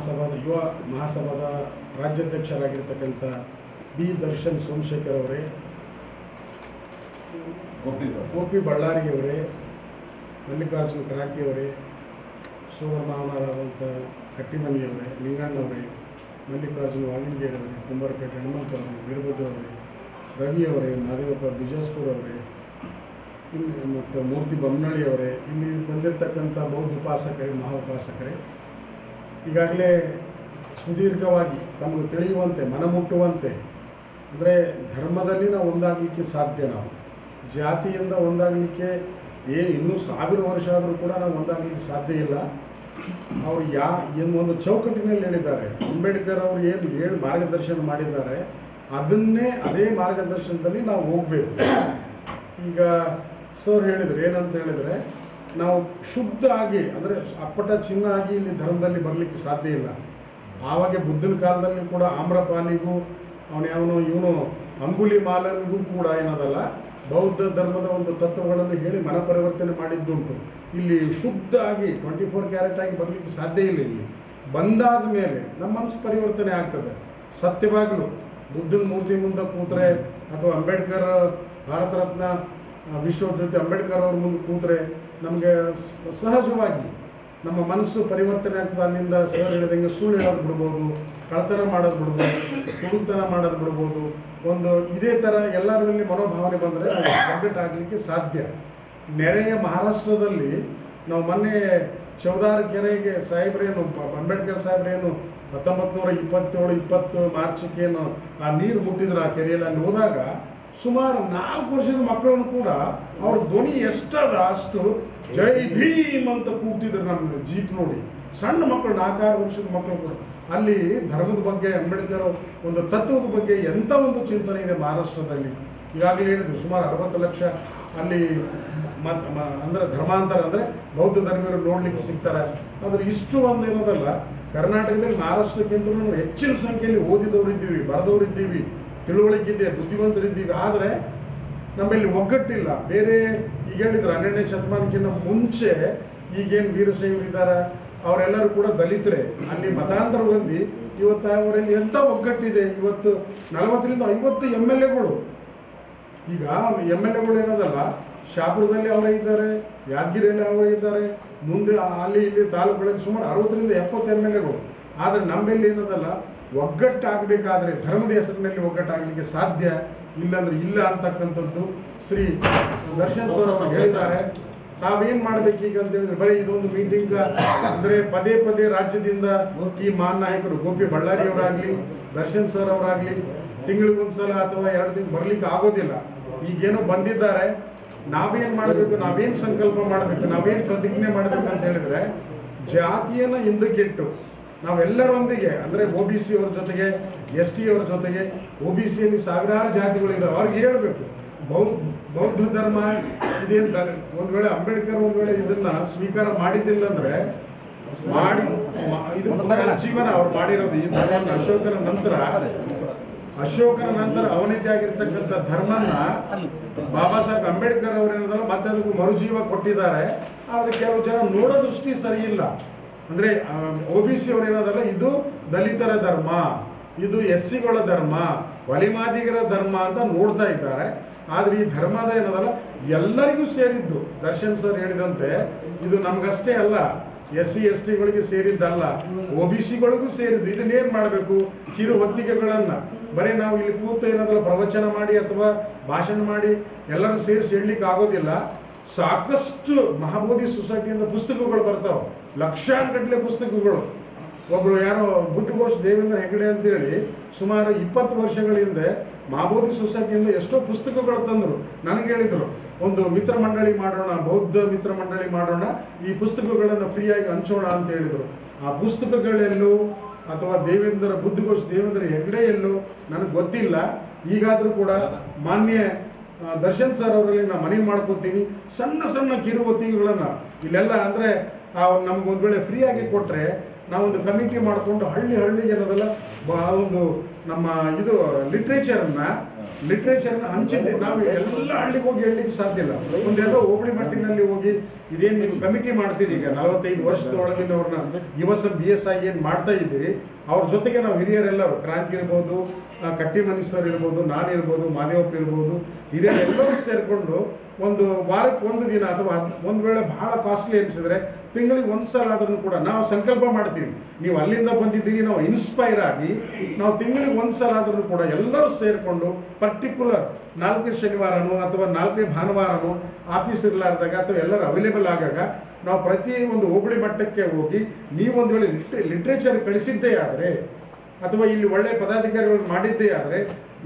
ಮಹಾಸಭಾದ ಯುವ ಮಹಾಸಭಾದ ರಾಜ್ಯಾಧ್ಯಕ್ಷರಾಗಿರ್ತಕ್ಕಂಥ ಬಿ ದರ್ಶನ್ ಸೋಮಶೇಖರ್ ಅವರೇ ಗೋಪಿ ಬಳ್ಳಾರಿಯವರೇ ಮಲ್ಲಿಕಾರ್ಜುನ ಕ್ರಾಂತಿಯವರೇ ಸೋದರ ಮಾವನರಾದಂಥ ಕಟ್ಟಿಮನಿಯವರೇ ಲಿಂಗಣ್ಣವರೇ ಮಲ್ಲಿಕಾರ್ಜುನ ವಾಲಿಂಗೇರವರೇ ಕುಂಬಾರಪೇಟೆ ಹನುಮಂತ ಅವರೇ ವೀರಭದ್ರ ಅವರೇ ರವಿಯವರೇ ಮಾದೇವಪ್ಪ ಬಿಜಾಸ್ಪುರ್ ಅವರೇ ಇಲ್ಲಿ ಮತ್ತು ಮೂರ್ತಿ ಬೊಮ್ಮನಳ್ಳಿ ಅವರೇ ಇಲ್ಲಿ ಬಂದಿರತಕ್ಕಂಥ ಬೌದ್ಧ ಉಪಾಸಕರೇ ಮಹಾ ಉಪಾಸಕರೇ ಈಗಾಗಲೇ ಸುದೀರ್ಘವಾಗಿ ತಮಗೆ ತಿಳಿಯುವಂತೆ, ಮನಮುಟ್ಟುವಂತೆ, ಅಂದರೆ ಧರ್ಮದಲ್ಲಿ ನಾವು ಒಂದಾಗಲಿಕ್ಕೆ ಸಾಧ್ಯ ನಾವು. ಜಾತಿಯಿಂದ ಒಂದಾಗಲಿಕ್ಕೆ ಏನು ಇನ್ನೂ ಸಾವಿರ ವರ್ಷ ಆದರೂ ಕೂಡ ನಾವು ಒಂದಾಗಲಿಕ್ಕೆ ಸಾಧ್ಯ ಇಲ್ಲ. ಅವರು ಯಾ ಏನು ಒಂದು ಚೌಕಟ್ಟಿನಲ್ಲಿ ಹೇಳಿದ್ದಾರೆ. ಅಂಬೇಡ್ಕರ್ ಅವರು ಏನು ಏನು ಮಾರ್ಗದರ್ಶನ ಮಾಡಿದ್ದಾರೆ. ಅದನ್ನೇ ಅದೇ ಮಾರ್ಗದರ್ಶನದಲ್ಲಿ ನಾವು ಹೋಗಬೇಕು. ಈಗ ಸರ್ ಹೇಳಿದರು, ಏನಂತ ಹೇಳಿದರೆ ನಾವು ಶುದ್ಧ ಆಗಿ, ಅಂದರೆ ಅಪ್ಪಟ ಚಿನ್ನ ಆಗಿ ಇಲ್ಲಿ ಧರ್ಮದಲ್ಲಿ ಬರಲಿಕ್ಕೆ ಸಾಧ್ಯ ಇಲ್ಲ. ಆವಾಗ ಬುದ್ಧನ ಕಾಲದಲ್ಲಿ ಕೂಡ ಆಮ್ರಪಾನಿಗೂ, ಅವನು ಯಾವನು, ಇವನು ಅಂಗುಲಿ ಮಾಲನಿಗೂ ಕೂಡ ಏನದಲ್ಲ, ಬೌದ್ಧ ಧರ್ಮದ ಒಂದು ತತ್ವಗಳನ್ನು ಹೇಳಿ ಮನ ಪರಿವರ್ತನೆ ಮಾಡಿದ್ದುಂಟು. ಇಲ್ಲಿ ಶುದ್ಧ ಆಗಿ ಟ್ವೆಂಟಿ ಫೋರ್ ಕ್ಯಾರೆಟ್ ಆಗಿ ಬರಲಿಕ್ಕೆ ಸಾಧ್ಯ ಇಲ್ಲ ಇಲ್ಲಿ. ಬಂದಾದ ಮೇಲೆ ನಮ್ಮ ಮನಸ್ಸು ಪರಿವರ್ತನೆ ಆಗ್ತದೆ. ಸತ್ಯವಾಗಲು ಬುದ್ಧನ ಮೂರ್ತಿ ಮುಂದೆ ಕೂತ್ರೆ, ಅಥವಾ ಅಂಬೇಡ್ಕರ್ ಭಾರತ ರತ್ನ ಆ, ವಿಶ್ವ ಜೊತೆ ಅಂಬೇಡ್ಕರ್ ಅವ್ರ ಮುಂದೆ ಕೂತ್ರೆ ನಮಗೆ ಸಹಜವಾಗಿ ನಮ್ಮ ಮನಸ್ಸು ಪರಿವರ್ತನೆ ಆಗ್ತದೆ ಅಲ್ಲಿಂದ ಸರ್ ಹೇಳಿದಂಗೆ ಸುಳ್ಳು ಹೇಳೋದು ಬಿಡ್ಬೋದು ಕಳತನ ಮಾಡೋದು ಬಿಡ್ಬೋದು ಕುಡುತನ ಮಾಡೋದು ಬಿಡ್ಬೋದು. ಒಂದು ಇದೇ ಥರ ಎಲ್ಲರಲ್ಲಿ ಮನೋಭಾವನೆ ಬಂದರೆ ಒಗ್ಗಟ್ಟಾಗಲಿಕ್ಕೆ ಸಾಧ್ಯ. ನೆರೆಯ ಮಹಾರಾಷ್ಟ್ರದಲ್ಲಿ ನಾವು ಮೊನ್ನೆ ಚೌದಾರ ಕೆರೆಗೆ ಸಾಹೇಬ್ರೇನು ಅಂಬೇಡ್ಕರ್ ಸಾಹೇಬ್ರೇನು ಹತ್ತೊಂಬತ್ತು ನೂರ ಇಪ್ಪತ್ತೇಳು ಇಪ್ಪತ್ತು ಮಾರ್ಚಕ್ಕೇನು ಆ ನೀರು ಮುಟ್ಟಿದ್ರು ಆ ಕೆರೆಯಲ್ಲಿ ಅಲ್ಲಿ ಹೋದಾಗ ಸುಮಾರು ನಾಲ್ಕು ವರ್ಷದ ಮಕ್ಕಳನ್ನು ಕೂಡ ಅವ್ರ ಧ್ವನಿ ಎಷ್ಟದ ಅಷ್ಟು ಜೈ ಭೀಮ್ ಅಂತ ಕೂಗ್ತಿದ್ರು ನಮ್ಮ ಜೀಪ್ ನೋಡಿ. ಸಣ್ಣ ಮಕ್ಕಳು, ನಾಲ್ಕಾರು ವರ್ಷದ ಮಕ್ಕಳು ಕೂಡ. ಅಲ್ಲಿ ಧರ್ಮದ ಬಗ್ಗೆ, ಅಂಬೇಡ್ಕರ್ ಒಂದು ತತ್ವದ ಬಗ್ಗೆ ಎಂಥ ಒಂದು ಚಿಂತನೆ ಇದೆ ಮಹಾರಾಷ್ಟ್ರದಲ್ಲಿ? ಈಗಾಗಲೇ ಹೇಳಿದ್ರು, ಸುಮಾರು ಅರವತ್ತು ಲಕ್ಷ ಅಲ್ಲಿ ಮತ್ ಅಂದ್ರೆ ಧರ್ಮಾಂತರ, ಅಂದರೆ ಬೌದ್ಧ ಧರ್ಮೀಯರು ನೋಡ್ಲಿಕ್ಕೆ ಸಿಗ್ತಾರೆ. ಆದ್ರೆ ಇಷ್ಟು ಒಂದು ಏನದಲ್ಲ, ಕರ್ನಾಟಕದಲ್ಲಿ ಮಹಾರಾಷ್ಟ್ರಕ್ಕಿಂತ ಹೆಚ್ಚಿನ ಸಂಖ್ಯೆಯಲ್ಲಿ ಓದಿದವರು ಇದ್ದೀವಿ ಬರೆದವರು ಇದ್ದೀವಿ ತಿಳುವಳಿಕೆ ಇದೆ ಬುದ್ಧಿವಂತರಿದ್ದೀವಿ. ಆದರೆ ನಮ್ಮಲ್ಲಿ ಒಗ್ಗಟ್ಟಿಲ್ಲ. ಬೇರೆ ಈಗ ಹೇಳಿದ್ರು ಹನ್ನೆರಡನೇ ಶತಮಾನಕ್ಕಿಂತ ಮುಂಚೆ ಈಗೇನು ವೀರಶೈವರು ಇದ್ದಾರೆ ಅವರೆಲ್ಲರೂ ಕೂಡ ದಲಿತರೇ. ಅಲ್ಲಿ ಮತಾಂತರ ಬಂದು ಇವತ್ತು ಅವರಲ್ಲಿ ಎಂಥ ಒಗ್ಗಟ್ಟಿದೆ? ಇವತ್ತು ನಲವತ್ತರಿಂದ ಐವತ್ತು ಎಂ ಎಲ್ ಎಗಳು. ಈಗ ಎಂ ಎಲ್ ಎಗಳು ಏನದಲ್ಲ, ಶಾಪುರದಲ್ಲಿ ಅವರೇ ಇದ್ದಾರೆ, ಯಾದಗಿರಿಯಲ್ಲಿ ಅವರೇ ಇದ್ದಾರೆ, ಮುಂದೆ ಅಲ್ಲಿ ಇಲ್ಲಿ ತಾಲೂಕುಗಳಲ್ಲಿ ಸುಮಾರು ಅರವತ್ತರಿಂದ ಎಪ್ಪತ್ತು ಎಂ ಎಲ್ ಎಗಳು. ಆದರೆ ನಮ್ಮಲ್ಲಿ ಏನದಲ್ಲ ಒಗ್ಗಟ್ಟಾಗಬೇಕಾದ್ರೆ ಧರ್ಮದ ಹೆಸರಿನಲ್ಲಿ ಒಗ್ಗಟ್ಟಾಗಲಿಕ್ಕೆ ಸಾಧ್ಯ ಇಲ್ಲಾಂದ್ರೆ ಇಲ್ಲ ಅಂತಕ್ಕಂಥದ್ದು ಶ್ರೀ ದರ್ಶನ್ ಸರ್ ಅವರು ಹೇಳಿದ್ದಾರೆ. ಮಾಡ್ಬೇಕು ಈಗ ಅಂತ ಹೇಳಿದ್ರೆ ಬರೀ ಇದೊಂದು ಮೀಟಿಂಗ್ ಅಂದ್ರೆ ಪದೇ ಪದೇ ರಾಜ್ಯದಿಂದ ಈ ಮಾನ್ ನಾಯಕರು ಗೋಪಿ ಬಳ್ಳಾರಿ ಅವರಾಗ್ಲಿ ದರ್ಶನ್ ಸರ್ ಅವರಾಗ್ಲಿ ತಿಂಗಳಿಗೊಂದ್ಸಲ ಅಥವಾ ಎರಡು ತಿಂಗಳು ಬರ್ಲಿಕ್ಕೆ ಆಗೋದಿಲ್ಲ. ಈಗೇನೋ ಬಂದಿದ್ದಾರೆ. ನಾವೇನು ಮಾಡಬೇಕು ನಾವೇನು ಸಂಕಲ್ಪ ಮಾಡಬೇಕು ನಾವೇನು ಪ್ರತಿಜ್ಞೆ ಮಾಡಬೇಕು ಅಂತ ಹೇಳಿದ್ರೆ ಜಾತಿಯನ್ನ ಹಿಂದಕ್ಕಿಟ್ಟು ನಾವೆಲ್ಲರೊಂದಿಗೆ ಅಂದ್ರೆ ಒ ಬಿ ಸಿ ಅವ್ರ ಜೊತೆಗೆ ಎಸ್ ಟಿ ಅವ್ರ ಜೊತೆಗೆ ಒ ಬಿ ಸಿಯಲ್ಲಿ ಸಾವಿರಾರು ಜಾತಿಗಳಿದ್ದಾವೆ ಅವ್ರಿಗೆ ಹೇಳ್ಬೇಕು ಬೌದ್ಧ ಬೌದ್ಧ ಧರ್ಮ ಇದೇನ್ ಒಂದು ವೇಳೆ ಅಂಬೇಡ್ಕರ್ ಒಂದ್ ವೇಳೆ ಇದನ್ನ ಸ್ವೀಕಾರ ಮಾಡಿದ್ದಿಲ್ಲ ಅಂದ್ರೆ ಮಾಡಿ ಇದು ಜೀವನ ಅವ್ರು ಮಾಡಿರೋದು. ಈ ಧರ್ಮ ಅಶೋಕನ ನಂತರ ಅಶೋಕನ ನಂತರ ಅವನತಿ ಆಗಿರ್ತಕ್ಕಂಥ ಧರ್ಮನ ಬಾಬಾ ಸಾಹೇಬ್ ಅಂಬೇಡ್ಕರ್ ಅವರೇನದಲ್ಲ ಮತ್ತೆ ಅದಕ್ಕೂ ಮರುಜೀವ ಕೊಟ್ಟಿದ್ದಾರೆ. ಆದ್ರೆ ಕೆಲವು ಜನ ನೋಡೋ ದೃಷ್ಟಿ ಸರಿ ಇಲ್ಲ. ಅಂದ್ರೆ ಒ ಬಿ ಸಿ ಅವರೇನದಲ್ಲ ಇದು ದಲಿತರ ಧರ್ಮ, ಇದು ಎಸ್ ಸಿಗಳ ಧರ್ಮ ಒಲಿಮಾದಿಗರ ಧರ್ಮ ಅಂತ ನೋಡ್ತಾ ಇದ್ದಾರೆ. ಆದರೆ ಈ ಧರ್ಮದ ಏನದಲ್ಲ, ಎಲ್ಲರಿಗೂ ಸೇರಿದ್ದು. ದರ್ಶನ್ ಸರ್ ಹೇಳಿದಂತೆ, ಇದು ನಮ್ಗಷ್ಟೇ ಅಲ್ಲ ಎಸ್ ಸಿ ಎಸ್ ಟಿಗಳಿಗೆ ಸೇರಿದ್ದಲ್ಲ ಒ ಬಿ ಸಿಗಳಿಗೂ ಸೇರಿದ್ದು ಇದನ್ನೇನು ಮಾಡಬೇಕು? ಕಿರು ಹೊತ್ತಿಗೆಗಳನ್ನ. ಬರೀ ನಾವು ಇಲ್ಲಿ ಕೂತು ಏನಾದ್ರೂ ಪ್ರವಚನ ಮಾಡಿ ಅಥವಾ ಭಾಷಣ ಮಾಡಿ ಎಲ್ಲರೂ ಸೇರಿಸಿ ಹೇಳಲಿಕ್ಕೆ ಆಗೋದಿಲ್ಲ. ಸಾಕಷ್ಟು ಮಹಾಬೋಧಿ ಸೊಸೈಟಿಯಿಂದ ಪುಸ್ತಕಗಳು ಬರ್ತಾವೆ. ಲಕ್ಷಾನುಗಟ್ಟಲೆ ಪುಸ್ತಕಗಳು. ಒಬ್ಬರು ಯಾರೋ ಬುದ್ಧಘೋಷ್ ದೇವೇಂದ್ರ ಹೆಗಡೆ ಅಂತೇಳಿ ಸುಮಾರು ಇಪ್ಪತ್ತು ವರ್ಷಗಳ ಹಿಂದೆ ಮಹಾಬೋಧಿ ಸೊಸೈಟಿಯಿಂದ ಎಷ್ಟೋ ಪುಸ್ತಕಗಳು ತಂದರು. ನನಗೆ ಹೇಳಿದರು, ಒಂದು ಮಿತ್ರ ಮಂಡಳಿ ಮಾಡೋಣ, ಬೌದ್ಧ ಮಿತ್ರ ಮಂಡಳಿ ಮಾಡೋಣ, ಈ ಪುಸ್ತಕಗಳನ್ನು ಫ್ರೀಯಾಗಿ ಹಂಚೋಣ ಅಂತ ಹೇಳಿದರು. ಆ ಪುಸ್ತಕಗಳೆಲ್ಲೂ ಅಥವಾ ದೇವೇಂದ್ರ, ಬುದ್ಧಘೋಷ್ ದೇವೇಂದ್ರ ಹೆಗಡೆ ಎಲ್ಲೋ, ನನಗೆ ಗೊತ್ತಿಲ್ಲ. ಈಗಾದರೂ ಕೂಡ ಮಾನ್ಯ ದರ್ಶನ್ ಸರ್ ಅವರಲ್ಲಿ ನಾನು ಮನವಿ ಮಾಡ್ಕೊತೀನಿ. ಸಣ್ಣ ಸಣ್ಣ ಕಿರು ಹೊತ್ತಿಗೆಗಳನ್ನ ಇಲ್ಲೆಲ್ಲ ಅಂದರೆ ನಮಗೊಂದು ವೇಳೆ ಫ್ರೀಯಾಗಿ ಕೊಟ್ಟರೆ ನಾವೊಂದು ಕಮಿಟಿ ಮಾಡಿಕೊಂಡು ಹಳ್ಳಿ ಹಳ್ಳಿಗೆ ಏನದಲ್ಲ ಬ- ಒಂದು ನಮ್ಮ ಇದು ಲಿಟ್ರೇಚರನ್ನು ಲಿಟ್ರೇಚರ್ನ ಹಂಚಿದ್ದೆ. ನಾವು ಎಲ್ಲ ಹಳ್ಳಿಗೆ ಹೋಗಿ ಹೇಳಲಿಕ್ಕೆ ಸಾಧ್ಯ ಇಲ್ಲ. ಒಂದೆಲ್ಲ ಹೋಬಳಿ ಮಟ್ಟಿನಲ್ಲಿ ಹೋಗಿ ಇದೇನು ನೀವು ಕಮಿಟಿ ಮಾಡ್ತೀರಿ ಈಗ? ನಲವತ್ತೈದು ವರ್ಷದ ಒಳಗಿನವ್ರನ್ನ ಯುವ ಬಿ ಎಸ್ ಐ ಏನು ಮಾಡ್ತಾ ಇದ್ದೀರಿ? ಅವ್ರ ಜೊತೆಗೆ ನಾವು ಹಿರಿಯರೆಲ್ಲರೂ, ಕ್ರಾಂತಿ ಇರ್ಬೋದು ಆ, ಕಟ್ಟಿ ಮನೀಶ್ವರ್ ಇರ್ಬೋದು ನಾನಿರ್ಬೋದು ಮಾದೇವಪ್ಪ ಇರ್ಬೋದು ಹಿರಿಯರೆಲ್ಲರೂ ಸೇರಿಕೊಂಡು ಒಂದು ವಾರಕ್ಕೆ ಒಂದು ದಿನ ಅಥವಾ ಒಂದು ವೇಳೆ ಬಹಳ ಕಾಸ್ಟ್ಲಿ ಅನಿಸಿದ್ರೆ ತಿಂಗಳಿಗೆ ಒಂದು ಸಲ ಆದ್ರೂ ಕೂಡ ನಾವು ಸಂಕಲ್ಪ ಮಾಡ್ತೀವಿ. ನೀವು ಅಲ್ಲಿಂದ ಬಂದಿದ್ದೀರಿ ನಾವು ಇನ್ಸ್ಪೈರ್ ಆಗಿ ನಾವು ತಿಂಗಳಿಗೆ ಒಂದು ಸಲ ಆದ್ರೂ ಕೂಡ ಎಲ್ಲರೂ ಸೇರಿಕೊಂಡು ಪರ್ಟಿಕ್ಯುಲರ್ ನಾಲ್ಕನೇ ಶನಿವಾರನೋ ಅಥವಾ ನಾಲ್ಕನೇ ಭಾನುವಾರನೋ ಆಫೀಸ್ ಇರಲಾರ್ದಾಗ ಅಥವಾ ಎಲ್ಲರೂ ಅವೈಲೇಬಲ್ ಆಗಾಗ ನಾವು ಪ್ರತಿ ಒಂದು ಹೋಬಳಿ ಮಟ್ಟಕ್ಕೆ ಹೋಗಿ ನೀವೊಂದು ವೇಳೆ ಲಿಟ್ರೆ ಲಿಟ್ರೇಚರ್ ಕಳಿಸಿದ್ದೇ ಆದರೆ ಅಥವಾ ಇಲ್ಲಿ ಒಳ್ಳೆ ಪದಾಧಿಕಾರಿಗಳು ಮಾಡಿದ್ದೇ ಆದರೆ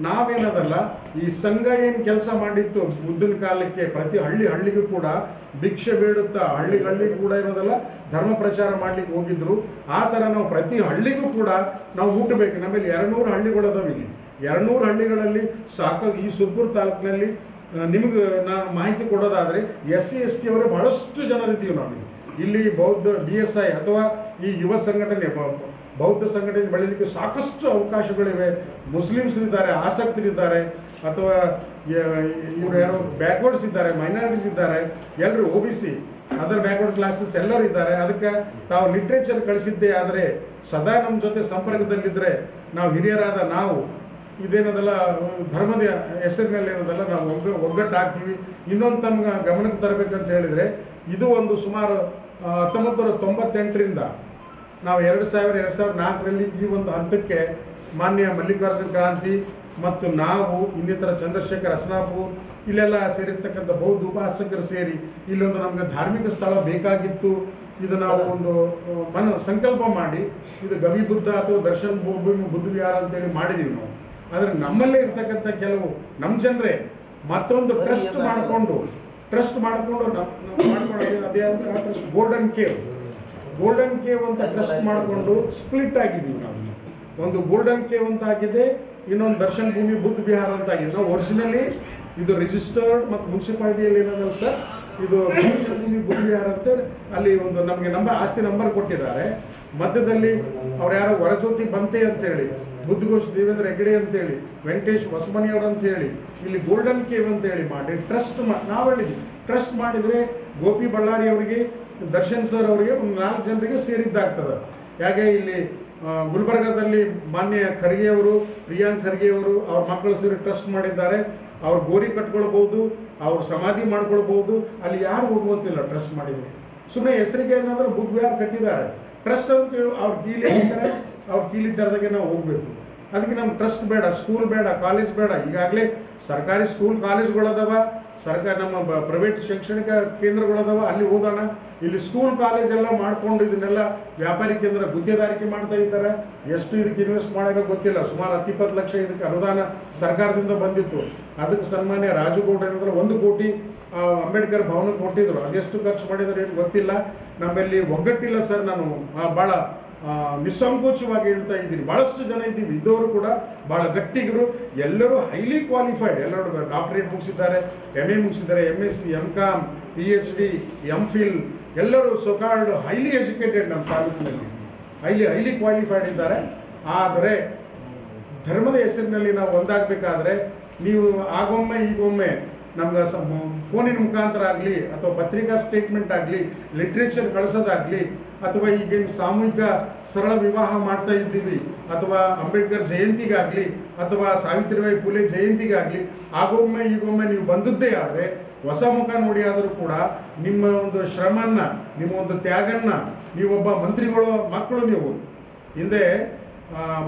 ನಾವೇನದಲ್ಲ, ಈ ಸಂಘ ಏನು ಕೆಲಸ ಮಾಡಿತ್ತು ಬುದ್ಧನ ಕಾಲಕ್ಕೆ ಪ್ರತಿ ಹಳ್ಳಿ ಹಳ್ಳಿಗೂ ಕೂಡ ಭಿಕ್ಷೆ ಬೇಡುತ್ತಾ ಹಳ್ಳಿ ಹಳ್ಳಿಗೂ ಕೂಡ ಏನದಲ್ಲ ಧರ್ಮ ಪ್ರಚಾರ ಮಾಡ್ಲಿಕ್ಕೆ ಹೋಗಿದ್ರು. ಆ ಥರ ನಾವು ಪ್ರತಿ ಹಳ್ಳಿಗೂ ಕೂಡ ನಾವು ಮುಟ್ಟಬೇಕು ನಮ್ಮಲ್ಲಿ ಎರಡ್ನೂರು ಹಳ್ಳಿಗಳದಾವ ಇಲ್ಲಿ. ಎರಡ್ನೂರು ಹಳ್ಳಿಗಳಲ್ಲಿ ಸಾಕು, ಈ ಸುರ್ಪುರ್ ತಾಲೂಕಿನಲ್ಲಿ ನಿಮಗೆ ನಾನು ಮಾಹಿತಿ ಕೊಡೋದಾದರೆ ಎಸ್ ಸಿ, ಎಸ್ ಟಿ ಅವರೇ ಬಹಳಷ್ಟು ಜನರಿದ್ದೀವಿ ನಾವು ಇಲ್ಲಿ. ಬೌದ್ಧ, ಬಿ ಎಸ್ ಐ ಅಥವಾ ಈ ಯುವ ಸಂಘಟನೆ ಬೌದ್ಧ ಸಂಘಟನೆ ಬೆಳೀಲಿಕ್ಕೆ ಸಾಕಷ್ಟು ಅವಕಾಶಗಳಿವೆ. ಮುಸ್ಲಿಮ್ಸ್ ಇದ್ದಾರೆ ಆಸಕ್ತರಿದ್ದಾರೆ, ಅಥವಾ ಇವರು ಯಾರೋ ಬ್ಯಾಕ್ವರ್ಡ್ಸ್ ಇದ್ದಾರೆ ಮೈನಾರಿಟೀಸ್ ಇದ್ದಾರೆ ಎಲ್ಲರೂ O B C other backward classes ಎಲ್ಲರೂ ಇದ್ದಾರೆ. ಅದಕ್ಕೆ ತಾವು ಲಿಟ್ರೇಚರ್ ಕಳಿಸಿದ್ದೇ ಆದರೆ, ಸದಾ ನಮ್ಮ ಜೊತೆ ಸಂಪರ್ಕದಲ್ಲಿದ್ದರೆ ನಾವು ಹಿರಿಯರಾದ ನಾವು, ಇದೇನದಲ್ಲ, ಧರ್ಮದ ಹೆಸರಿನಲ್ಲಿ ಏನದಲ್ಲ ನಾವು ಒಗ್ಗ, ಒಗ್ಗಟ್ಟಾಗ್ತೀವಿ. ಇನ್ನೊಂದು ತಮ್ಗೆ ಗಮನಕ್ಕೆ ತರಬೇಕಂತ ಹೇಳಿದರೆ, ಇದು ಒಂದು ಸುಮಾರು ಹತ್ತೊಂಬತ್ತು ನೂರ ತೊಂಬತ್ತೆಂಟರಿಂದ ನಾವು ಎರಡು ಸಾವಿರ ಎರಡು ಸಾವಿರದ ನಾಲ್ಕರಲ್ಲಿ ಈ ಒಂದು ಹಂತಕ್ಕೆ ಮಾನ್ಯ ಮಲ್ಲಿಕಾರ್ಜುನ ಕ್ರಾಂತಿ ಮತ್ತು ನಾವು ಇನ್ನಿತರ ಚಂದ್ರಶೇಖರ್ ಹಸನಾಪುರ್ ಇಲ್ಲೆಲ್ಲ ಸೇರಿರ್ತಕ್ಕಂಥ ಬೌದ್ಧ ಉಪಾಸಕರು ಸೇರಿ ಇಲ್ಲೊಂದು ನಮಗೆ ಧಾರ್ಮಿಕ ಸ್ಥಳ ಬೇಕಾಗಿತ್ತು. ಇದು ನಾವು ಒಂದು ಮನ ಸಂಕಲ್ಪ ಮಾಡಿ ಇದು ಗವಿ ಬುದ್ಧ ಅಥವಾ ದರ್ಶನ್ ಭೂಮಿ ಬುದ್ಧ ವಿಹಾರ ಅಂತೇಳಿ ಮಾಡಿದೀವಿ ನಾವು. ಆದರೆ ನಮ್ಮಲ್ಲೇ ಇರ್ತಕ್ಕಂಥ ಕೆಲವು ನಮ್ಮ ಜನರೇ ಮತ್ತೊಂದು ಟ್ರಸ್ಟ್ ಮಾಡಿಕೊಂಡು ಟ್ರಸ್ಟ್ ಮಾಡಿಕೊಂಡು ಅದೇ ಅಂತ trust golden cave golden cave ಅಂತ ಟ್ರಸ್ಟ್ ಮಾಡಿಕೊಂಡು ಸ್ಪ್ಲಿಟ್ ಆಗಿದ್ದೀವಿ ನಾವು. ಒಂದು ಗೋಲ್ಡನ್ ಕೇವ್ ಅಂತ ಆಗಿದೆ ಇನ್ನೊಂದು ದರ್ಶನ್ ಭೂಮಿ ಬುದ್ಧ ವಿಹಾರ ಅಂತ ಆಗಿದೆ. ನಾವು ಒರಿಜಿನಲಿ ಇದು ರಿಜಿಸ್ಟರ್ಡ್ ಮತ್ತು ಮುನ್ಸಿಪಾಲ್ಟಿಯಲ್ಲಿ ಏನದಲ್ಲ ಸರ್ ಇದು ದರ್ಶನ್ ಭೂಮಿ ಬುದ್ಧ ವಿಹಾರ ಅಂತ ಅಲ್ಲಿ ಒಂದು ನಮಗೆ ನಂಬರ್ ಆಸ್ತಿ ನಂಬರ್ ಕೊಟ್ಟಿದ್ದಾರೆ. ಮಧ್ಯದಲ್ಲಿ ಅವ್ರು ಯಾರೋ ವರಜ್ಯೋತಿ ಬಂತೆ ಅಂತೇಳಿ ಬುದ್ಧಘೋಷ್ ದೇವೇಂದ್ರ ಹೆಗ್ಡೆ ಅಂತೇಳಿ ವೆಂಕಟೇಶ್ ಹೊಸಮನಿಯವ್ರು ಅಂತ ಹೇಳಿ ಇಲ್ಲಿ ಗೋಲ್ಡನ್ ಕೇವ್ ಅಂತ ಹೇಳಿ ಮಾಡಿ ಟ್ರಸ್ಟ್ ನಾವು ಹೇಳಿದ್ವಿ. ಟ್ರಸ್ಟ್ ಮಾಡಿದರೆ ಗೋಪಿ ಬಳ್ಳಾರಿ ಅವರಿಗೆ ದರ್ಶನ್ ಸರ್ ಅವರಿಗೆ ಒಂದು ನಾಲ್ಕು ಜನರಿಗೆ ಸೇರಿದ್ದಾಗ್ತದೆ. ಯಾಕೆ ಇಲ್ಲಿ ಗುಲ್ಬರ್ಗಾದಲ್ಲಿ ಮಾನ್ಯ ಖರ್ಗೆಯವರು ಪ್ರಿಯಾಂಕ್ ಖರ್ಗೆ ಅವರು ಮಕ್ಕಳು ಸೇರಿ ಟ್ರಸ್ಟ್ ಮಾಡಿದ್ದಾರೆ. ಅವ್ರು ಗೋರಿ ಕಟ್ಕೊಳ್ಬಹುದು, ಅವ್ರು ಸಮಾಧಿ ಮಾಡ್ಕೊಳ್ಬಹುದು. ಅಲ್ಲಿ ಯಾರು ಹೋಗುವಂತಿಲ್ಲ ಟ್ರಸ್ಟ್ ಮಾಡಿದ್ರೆ. ಸುಮ್ಮನೆ ಹೆಸರಿಗೆ ಏನಾದ್ರೂ ಬುಕ್ ಯಾರು ಕಟ್ಟಿದ್ದಾರೆ. ಟ್ರಸ್ಟ್ ಅಂತ ಅವ್ರ ಕೀಲಿ ಹಾಕ್ತಾರೆ ಅವ್ರ ಕೀಲಿ ತರದಾಗೆ ನಾವು ಹೋಗ್ಬೇಕು. ಅದಕ್ಕೆ ನಮ್ಗೆ ಟ್ರಸ್ಟ್ ಬೇಡ, ಸ್ಕೂಲ್ ಬೇಡ, ಕಾಲೇಜ್ ಬೇಡ. ಈಗಾಗಲೇ ಸರ್ಕಾರಿ ಸ್ಕೂಲ್ ಕಾಲೇಜ್ಗಳದವ, ಸರ್ಕಾರ ನಮ್ಮ ಪ್ರೈವೇಟ್ ಶೈಕ್ಷಣಿಕ ಕೇಂದ್ರಗಳದವ, ಅಲ್ಲಿ ಓದೋಣ ಇಲ್ಲಿ ಸ್ಕೂಲ್ ಕಾಲೇಜ್ ಎಲ್ಲ ಮಾಡ್ಕೊಂಡು ಇದನ್ನೆಲ್ಲ ವ್ಯಾಪಾರಿ ಕೇಂದ್ರ ಗುತ್ತಿಗೆದಾರಿಕೆ ಮಾಡ್ತಾ ಇದ್ದಾರೆ. ಎಷ್ಟು ಇದಕ್ಕೆ ಇನ್ವೆಸ್ಟ್ ಮಾಡಿರೋ ಗೊತ್ತಿಲ್ಲ. ಸುಮಾರು ಹತ್ತಿಪ್ಪತ್ತು ಲಕ್ಷ ಇದಕ್ಕೆ ಅನುದಾನ ಸರ್ಕಾರದಿಂದ ಬಂದಿತ್ತು. ಅದಕ್ಕೆ ಸನ್ಮಾನ್ಯ ರಾಜುಗೌಡ ಏನಂದ್ರೆ ಒಂದು ಕೋಟಿ ಅಂಬೇಡ್ಕರ್ ಭವನಕ್ಕೆ ಕೊಟ್ಟಿದ್ರು. ಅದೆಷ್ಟು ಖರ್ಚು ಮಾಡಿದ್ದಾರೆ ಏನು ಗೊತ್ತಿಲ್ಲ. ನಮ್ಮಲ್ಲಿ ಒಗ್ಗಟ್ಟಿಲ್ಲ ಸರ್ ನಾನು. ಭಾಳ ನಿಸ್ಸಂಕೋಚವಾಗಿ ಹೇಳ್ತಾ ಇದ್ದೀನಿ. ಭಾಳಷ್ಟು ಜನ ಇದ್ದೀವಿ. ಇದ್ದವರು ಕೂಡ ಭಾಳ ಗಟ್ಟಿಗರು. ಎಲ್ಲರೂ ಹೈಲಿ ಕ್ವಾಲಿಫೈಡ್ ಎಲ್ಲರೂ ಡಾಕ್ಟರೇಟ್ ಮುಗಿಸಿದ್ದಾರೆ M A ಮುಗಿಸಿದ್ದಾರೆ. M S C M com P H D M phil ಎಲ್ಲರೂ ಸೊಕಾಲ್ಡ್ ಹೈಲಿ ಎಜುಕೇಟೆಡ್ ನಮ್ಮ ತಾಲೂಕಿನಲ್ಲಿ. ಹೈಲಿ ಹೈಲಿ ಕ್ವಾಲಿಫೈಡ್ ಇದ್ದಾರೆ. ಆದರೆ ಧರ್ಮದ ಹೆಸರಿನಲ್ಲಿ ನಾವು ಒಂದಾಗಬೇಕಾದ್ರೆ ನೀವು ಆಗೊಮ್ಮೆ ಈಗೊಮ್ಮೆ ನಮ್ಗೆ ಫೋನಿನ ಮುಖಾಂತರ ಆಗಲಿ ಅಥವಾ ಪತ್ರಿಕಾ ಸ್ಟೇಟ್ಮೆಂಟ್ ಆಗಲಿ ಲಿಟ್ರೇಚರ್ ಕಳಿಸೋದಾಗಲಿ, ಅಥವಾ ಈಗೇನು ಸಾಮೂಹಿಕ ಸರಳ ವಿವಾಹ ಮಾಡ್ತಾ ಇದ್ದೀವಿ, ಅಥವಾ ಅಂಬೇಡ್ಕರ್ ಜಯಂತಿಗಾಗಲಿ, ಅಥವಾ ಸಾವಿತ್ರಿಬಾಯಿ ಫುಲೆ ಜಯಂತಿಗಾಗಲಿ, ಆಗೊಮ್ಮೆ ಈಗೊಮ್ಮೆ ನೀವು ಬಂದದ್ದೇ ಆದರೆ ಹೊಸ ಮುಖ ನೋಡಿ ಆದರೂ ಕೂಡ ನಿಮ್ಮ ಒಂದು ಶ್ರಮನ್ನ, ನಿಮ್ಮ ಒಂದು ತ್ಯಾಗನ್ನ ನೀವೊಬ್ಬ ಮಂತ್ರಿಗಳು ಮಕ್ಕಳು ನೀವು. ಹಿಂದೆ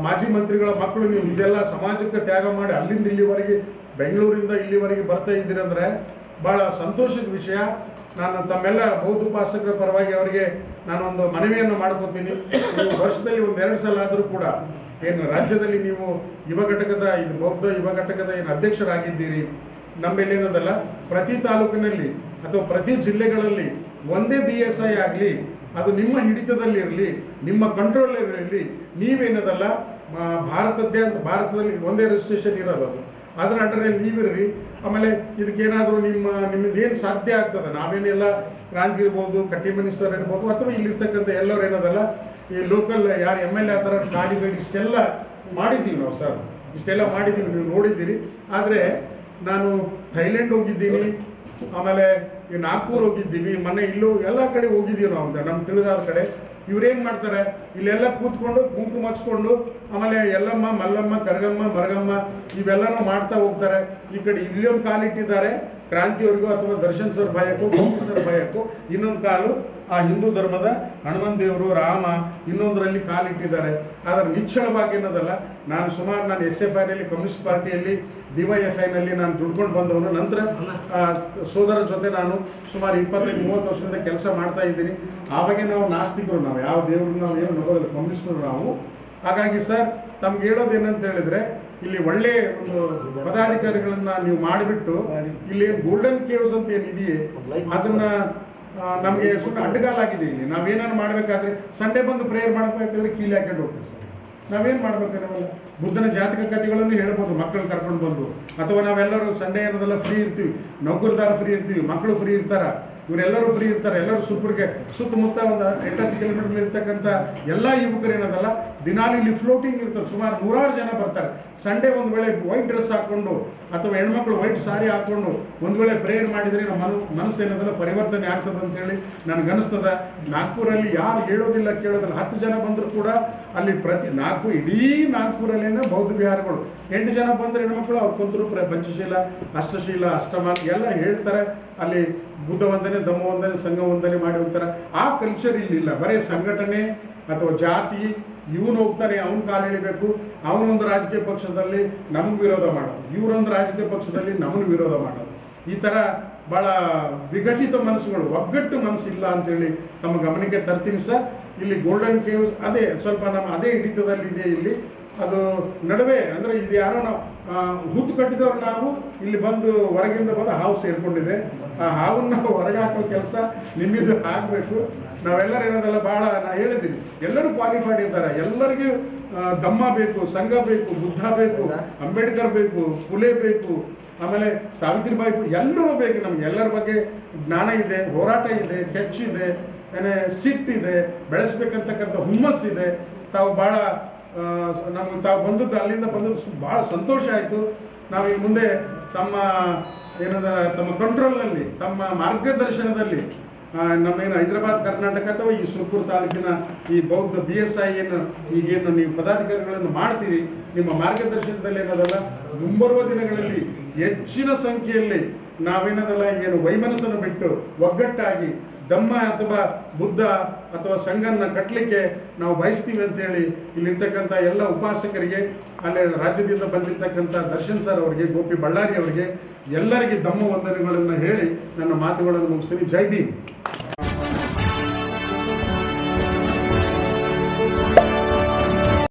ಮಾಜಿ ಮಂತ್ರಿಗಳ ಮಕ್ಕಳು ನೀವು ಇದೆಲ್ಲ ಸಮಾಜಕ್ಕೆ ತ್ಯಾಗ ಮಾಡಿ ಅಲ್ಲಿಂದ ಇಲ್ಲಿವರೆಗೆ, ಬೆಂಗಳೂರಿಂದ ಇಲ್ಲಿವರೆಗೆ ಬರ್ತಾ ಇದ್ದೀರಂದ್ರೆ ಭಾಳ ಸಂತೋಷದ ವಿಷಯ. ನಾನು ತಮ್ಮೆಲ್ಲ ಬೌದ್ಧ ಉಪಾಸಕರ ಪರವಾಗಿ ಅವರಿಗೆ ನಾನೊಂದು ಮನವಿಯನ್ನು ಮಾಡ್ಕೋತೀನಿ. ನೀವು ವರ್ಷದಲ್ಲಿ ಒಂದು ಎರಡು ಸಲ ಆದರೂ ಕೂಡ ಏನು ರಾಜ್ಯದಲ್ಲಿ ನೀವು ಯುವ ಘಟಕದ, ಇದು ಬೌದ್ಧ ಯುವ ಘಟಕದ ಏನು ಅಧ್ಯಕ್ಷರಾಗಿದ್ದೀರಿ ನಮ್ಮಲ್ಲಿ ಏನದಲ್ಲ ಪ್ರತಿ ತಾಲೂಕಿನಲ್ಲಿ ಅಥವಾ ಪ್ರತಿ ಜಿಲ್ಲೆಗಳಲ್ಲಿ ಒಂದೇ ಬಿ ಎಸ್ ಐ ಆಗಲಿ, ಅದು ನಿಮ್ಮ ಹಿಡಿತದಲ್ಲಿ ಇರಲಿ ನಿಮ್ಮ ಕಂಟ್ರೋಲ್ ಇರಲಿ ನೀವೇನದಲ್ಲ ಭಾರತದ್ದೇ ಅಂತ, ಭಾರತದಲ್ಲಿ ಒಂದೇ ರಿಜಿಸ್ಟ್ರೇಷನ್ ಇರೋದು ಅದು. ಅದರ ಅಂಡರಲ್ಲಿ ನೀವಿರ್ರಿ. ಆಮೇಲೆ ಇದಕ್ಕೇನಾದರೂ ನಿಮ್ಮ ನಿಮ್ಮದೇನು ಸಾಧ್ಯ ಆಗ್ತದೆ? ನಾವೇನೆಲ್ಲ ಕ್ರಾಂತಿ ಇರ್ಬೋದು ಕಟ್ಟಿಮನಿ ಸರ್ ಇರ್ಬೋದು, ಅಥವಾ ಇಲ್ಲಿರ್ತಕ್ಕಂಥ ಎಲ್ಲರೂ ಏನದಲ್ಲ, ಈ ಲೋಕಲ್ ಯಾರು ಎಂ ಎಲ್ ಎ ಆ ಥರ ಇಷ್ಟೆಲ್ಲ ಮಾಡಿದ್ದೀವಿ ನಾವು ಸರ್. ಇಷ್ಟೆಲ್ಲ ಮಾಡಿದ್ದೀವಿ, ನೀವು ನೋಡಿದ್ದೀರಿ. ಆದರೆ ನಾನು ಥೈಲ್ಯಾಂಡ್ ಹೋಗಿದ್ದೀನಿ, ಆಮೇಲೆ ಈ ನಾಗ್ಪುರ್ ಹೋಗಿದ್ದೀವಿ ಮೊನ್ನೆ ಇಲ್ಲೂ ಎಲ್ಲ ಕಡೆ ಹೋಗಿದ್ದೀವಿ ನಾವು ಅಂತ ನಮ್ಗೆ ತಿಳಿದಾದ ಕಡೆ. ಇವ್ರೇನ್ ಮಾಡ್ತಾರೆ? ಇಲ್ಲೆಲ್ಲ ಕೂತ್ಕೊಂಡು ಕುಂಕುಮ ಹಚ್ಕೊಂಡು ಆಮೇಲೆ ಎಲ್ಲಮ್ಮ ಮಲ್ಲಮ್ಮ, ಕರಗಮ್ಮ, ಮರಗಮ್ಮ, ಇವೆಲ್ಲನೂ ಮಾಡ್ತಾ ಹೋಗ್ತಾರೆ. ಈ ಕಡೆ ಇಲ್ಲೊಂದು ಕಾಲಿಟ್ಟಿದ್ದಾರೆ ಕ್ರಾಂತಿಯವರಿಗೂ ಅಥವಾ ದರ್ಶನ್ ಸರ್ ಭಯಕ್ಕೂ, ಗೋಪಿ ಸರ್ ಭಯಕ್ಕೂ, ಇನ್ನೊಂದು ಕಾಲು ಆ ಹಿಂದೂ ಧರ್ಮದ ಹನುಮನ್ ದೇವರು, ರಾಮ, ಇನ್ನೊಂದರಲ್ಲಿ ಕಾಲಿಟ್ಟಿದ್ದಾರೆ ಅದರ ನಿಚ್ಚಳವಾಗಿ ಅನ್ನೋದಲ್ಲ ನಾನು ಸುಮಾರು ನಾನು ಎಸ್ ಎಫ್ ಐನಲ್ಲಿ ಕಮ್ಯುನಿಸ್ಟ್ ಪಾರ್ಟಿಯಲ್ಲಿ ಡಿವೈಎಫ್ ಐನಲ್ಲಿ ನಾನು ದುಡ್ಕೊಂಡು ಬಂದವನು. ನಂತರ ಸೋದರ ಜೊತೆ ನಾನು ಸುಮಾರು ಇಪ್ಪತ್ತೈದು ಮೂವತ್ತು ವರ್ಷದಿಂದ ಕೆಲಸ ಮಾಡ್ತಾ ಇದ್ದೀನಿ. ಆವಾಗೆ ನಾವು ನಾಸ್ತಿಕರು ನಾವು. ಯಾವ ದೇವ್ರನ್ನ ನಾವು ಏನು ನಂಬೋದಿಲ್ಲ. ಕಮ್ಯುನಿಸ್ಟರು ನಾವು. ಹಾಗಾಗಿ ಸರ್ ತಮ್ಗೆ ಹೇಳೋದೇನಂತ ಹೇಳಿದ್ರೆ ಇಲ್ಲಿ ಒಳ್ಳೆ ಒಂದು ಪದಾಧಿಕಾರಿಗಳನ್ನ ನೀವು ಮಾಡಿಬಿಟ್ಟು ಇಲ್ಲಿ ಗೋಲ್ಡನ್ ಕೇವ್ಸ್ ಅಂತ ಏನಿದೆಯೇ ಅದನ್ನ ನಮಗೆ ನಮಗೆ ಸುಮ್ಮನೆ ಅಡ್ಡಗಾಲಾಗಿದೆ ಇಲ್ಲಿ. ನಾವೇನಾದ್ರು ಮಾಡಬೇಕಾದ್ರೆ ಸಂಡೇ ಬಂದು ಪ್ರೇಯರ್ ಮಾಡಬೇಕಾದ್ರೆ ಕೀಲಿ ಹಾಕೊಂಡು ಹೋಗ್ತೀವಿ ಸರ್. ನಾವೇನು ಮಾಡ್ಬೇಕು ನಾವೆಲ್ಲ ಬುದ್ಧನ ಜಾತಕ ಕಥೆಗಳನ್ನು ಹೇಳ್ಬೋದು ಮಕ್ಕಳನ್ನ ಕರ್ಕೊಂಡು ಬಂದು. ಅಥವಾ ನಾವೆಲ್ಲರೂ ಸಂಡೇ ಏನದೆಲ್ಲ ಫ್ರೀ ಇರ್ತೀವಿ. ನೌಕರದಾರ ಫ್ರೀ ಇರ್ತೀವಿ, ಮಕ್ಕಳು ಫ್ರೀ ಇರ್ತಾರ. ಇವರೆಲ್ಲರೂ ಫ್ರೀ ಇರ್ತಾರೆ, ಎಲ್ಲರೂ ಸುಪ್ರಿಗೆ ಸುತ್ತಮುತ್ತ ಒಂದು ಎಂಟತ್ತು ಕಿಲೋಮೀಟರ್ ಇರ್ತಕ್ಕಂಥ ಎಲ್ಲ ಯುವಕರು ಏನದಲ್ಲ, ದಿನಾಲು ಇಲ್ಲಿ ಫ್ಲೋಟಿಂಗ್ ಇರ್ತದೆ ಸುಮಾರು ನೂರಾರು ಜನ ಬರ್ತಾರೆ. ಸಂಡೇ ಒಂದು ವೇಳೆ ವೈಟ್ ಡ್ರೆಸ್ ಹಾಕೊಂಡು, ಅಥವಾ ಹೆಣ್ಮಕ್ಳು ವೈಟ್ ಸಾರಿ ಹಾಕೊಂಡು, ಒಂದು ವೇಳೆ ಪ್ರೇಯರ್ ಮಾಡಿದರೆ ನಮ್ಮ ಮನ, ಮನಸ್ಸು ಏನದಲ್ಲ, ಪರಿವರ್ತನೆ ಆಗ್ತದೆ ಅಂತೇಳಿ ನನಗನ್ನಿಸ್ತದೆ ನಾಗ್ಪುರಲ್ಲಿ ಯಾರು ಹೇಳೋದಿಲ್ಲ ಕೇಳೋದಿಲ್ಲ. ಹತ್ತು ಜನ ಬಂದರೂ ಕೂಡ ಅಲ್ಲಿ ಪ್ರತಿ ನಾಲ್ಕು, ಇಡೀ ನಾಗ್ಪುರಲ್ಲಿನ ಬೌದ್ಧ ವಿಹಾರಗಳು. ಎಂಟು ಜನ ಬಂದ್ರೆ ಹೆಣ್ಮಕ್ಳು, ಅವ್ರು ಕುಂತರು ಪಂಚಶೀಲ, ಅಷ್ಟಶೀಲ ಅಷ್ಟಮ ಎಲ್ಲ ಹೇಳ್ತಾರೆ. ಅಲ್ಲಿ ಬುದ್ಧ ವಂದನೆ ಧಮ್ಮ ವಂದನೆ ಸಂಘ ವಂದನೆ ಮಾಡಿ ಹೋಗ್ತಾರೆ. ಆ ಕಲ್ಚರ್ ಇಲ್ಲಿಲ್ಲ ಬರೀ ಸಂಘಟನೆ ಅಥವಾ ಜಾತಿ, ಇವನು ಹೋಗ್ತಾನೆ, ಅವನ ಕಾಲು ಎಳಿಬೇಕು ಅವನೊಂದು ರಾಜಕೀಯ ಪಕ್ಷದಲ್ಲಿ ನಮ್ಗೆ ವಿರೋಧ ಮಾಡೋದು. ಇವರೊಂದು ರಾಜಕೀಯ ಪಕ್ಷದಲ್ಲಿ ನಮ್ಮನ್ನು ವಿರೋಧ ಮಾಡೋದು. ಈ ಥರ ಭಾಳ ವಿಘಟಿತ ಮನಸ್ಸುಗಳು, ಒಗ್ಗಟ್ಟು ಮನಸ್ಸಿಲ್ಲ ಅಂತೇಳಿ ತಮ್ಮ ಗಮನಕ್ಕೆ ತರ್ತೀನಿ ಸರ್. ಇಲ್ಲಿ ಗೋಲ್ಡನ್ ಕೇವ್ಸ್ ಅದೇ, ಸ್ವಲ್ಪ ನಮ್ಮ ಅದೇ ಹಿಡಿತದಲ್ಲಿದೆ ಇಲ್ಲಿ. ಅದು ನಡುವೆ, ಅಂದರೆ ಇದು ಯಾರೋ ನಾವು ಹೂತು ಕಟ್ಟಿದವ್ರು ನಾವು ಇಲ್ಲಿ ಬಂದು ಹೊರಗಿಂದ ಬಂದು ಹಾವು ಸೇರಿಕೊಂಡಿದೆ. ಆ ಹಾವನ್ನ ಹೊರಗೆ ಹಾಕೋ ಕೆಲಸ ನಿಮ್ಮಿಂದ ಆಗಬೇಕು. ನಾವೆಲ್ಲರೂ ಏನದಲ್ಲ, ಭಾಳ ನಾ ಹೇಳಿದ್ದೀನಿ, ಎಲ್ಲರೂ ಕ್ವಾಲಿಫೈಡ್ ಇದ್ದಾರೆ. ಎಲ್ಲರಿಗೂ ದಮ್ಮ ಬೇಕು, ಸಂಘ ಬೇಕು, ಬುದ್ಧ ಬೇಕು, ಅಂಬೇಡ್ಕರ್ ಬೇಕು, ಪುಲೆ ಬೇಕು, ಆಮೇಲೆ ಸಾವಿತ್ರಿಬಾಯಿ ಎಲ್ಲರೂ ಬೇಕು ನಮ್ಗೆ. ಎಲ್ಲರ ಬಗ್ಗೆ ಜ್ಞಾನ ಇದೆ, ಹೋರಾಟ ಇದೆ ಕೆಚ್ಚಿದೆ ಏನೇ ಸಿಟ್ಟಿದೆ ಬೆಳೆಸ್ಬೇಕಂತಕ್ಕಂಥ ಹುಮ್ಮಸ್ಸಿದೆ ತಾವು ಭಾಳ ನಮ್ಮ ತಾವು ಬಂದದ್ದು, ಅಲ್ಲಿಂದ ಬಂದದ್ದು ಭಾಳ ಸಂತೋಷ ಆಯಿತು. ನಾವು ಈ ಮುಂದೆ ತಮ್ಮ ಏನದ, ತಮ್ಮ ಕಂಟ್ರೋಲ್ನಲ್ಲಿ ತಮ್ಮ ಮಾರ್ಗದರ್ಶನದಲ್ಲಿ ನಮ್ಮ ನಮ್ಮೇನು ಹೈದರಾಬಾದ್, ಕರ್ನಾಟಕ ಅಥವಾ ಈ ಸುರ್ಪುರ್ ತಾಲೂಕಿನ ಈ ಬೌದ್ಧ ಬಿ ಎಸ್ ಐ ಏನು, ಈಗೇನು ನೀವು ಪದಾಧಿಕಾರಿಗಳನ್ನು ಮಾಡ್ತೀರಿ, ನಿಮ್ಮ ಮಾರ್ಗದರ್ಶನದಲ್ಲಿ ಏನದಲ್ಲ, ಮುಂಬರುವ ದಿನಗಳಲ್ಲಿ ಹೆಚ್ಚಿನ ಸಂಖ್ಯೆಯಲ್ಲಿ ನಾವೇನದಲ್ಲ ಏನು ವೈಮನಸ್ಸನ್ನು ಬಿಟ್ಟು ಒಗ್ಗಟ್ಟಾಗಿ ದಮ್ಮ ಅಥವಾ ಬುದ್ಧ ಅಥವಾ ಸಂಘನ ಕಟ್ಟಲಿಕ್ಕೆ ನಾವು ಬಯಸ್ತೀವಿ ಅಂತೇಳಿ ಇಲ್ಲಿರ್ತಕ್ಕಂಥ ಎಲ್ಲ ಉಪಾಸಕರಿಗೆ, ಅಲ್ಲಿ ರಾಜ್ಯದಿಂದ ಬಂದಿರತಕ್ಕಂಥ ದರ್ಶನ್ ಸರ್ ಅವರಿಗೆ, ಗೋಪಿ ಬಳ್ಳಾರಿ ಅವರಿಗೆ ಎಲ್ಲರಿಗೆ ದಮ್ಮ ವಂದನೆಗಳನ್ನು ಹೇಳಿ ನನ್ನ ಮಾತುಗಳನ್ನು ಮುಗಿಸ್ತೀನಿ. ಜೈ ಭೀಮ್.